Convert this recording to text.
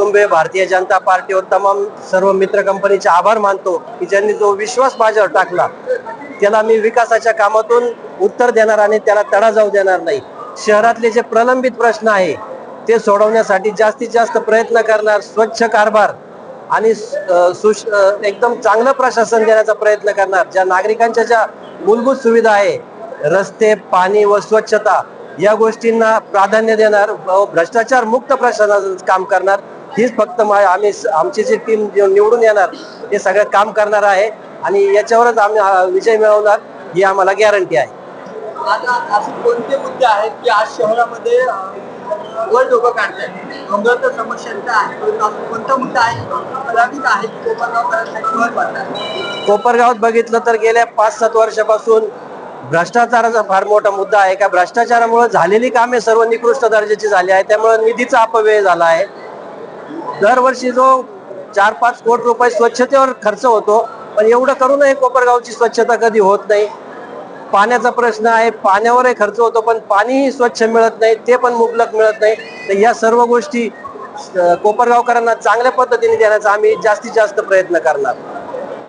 कुटुंबे भारतीय जनता पार्टीवर तमाम सर्व मित्र कंपनीचे आभार मानतो की ज्यांनी जो विश्वास माझ्यावर टाकला त्याला मी विकासाच्या कामातून उत्तर देणार आणि त्याला तडा जाऊ देणार नाही. शहरातले जे प्रलंबित प्रश्न आहे ते सोडवण्यासाठी जास्तीत जास्त प्रयत्न करणार स्वच्छ कारभार आणि सुश एकदम चांगलं प्रशासन देण्याचा प्रयत्न करणार. ज्या नागरिकांच्या ज्या मूलभूत सुविधा आहे रस्ते पाणी व स्वच्छता या गोष्टींना प्राधान्य देणार व भ्रष्टाचार मुक्त प्रशासनाचं काम करणार. हीच फक्त मा- आम्ही आमची जी टीम निवडून येणार ते सगळं काम करणार आहे. आणि याच्यावरच आम्ही हा विजय मिळवणार ही आम्हाला गॅरंटी आहे. आता असे कोणते मुद्दे आहेत की आज शहरामध्ये अं, वर डोकं काढतात डोंगराच्या समस्यांचा आहे परंतु असं कोणता मुद्दा आहे? कोपरगावात बघितलं तर गेल्या पाच सात वर्षापासून भ्रष्टाचाराचा फार मोठा मुद्दा आहे. का भ्रष्टाचारामुळे झालेली कामे सर्व निकृष्ट दर्जाची झाली आहे त्यामुळे निधीचा अपव्यय झाला आहे. दरवर्षी जो चार पाच कोटी रुपये स्वच्छतेवर खर्च होतो पण एवढं करूनही कोपरगावची स्वच्छता कधी होत नाही. पाण्याचा प्रश्न आहे पाण्यावरही खर्च होतो पण पाणीही स्वच्छ मिळत नाही ते पण मुबलक मिळत नाही. तर या सर्व गोष्टी कोपरगावकरांना चांगल्या पद्धतीने देण्याचा आम्ही जास्तीत जास्त प्रयत्न करणार.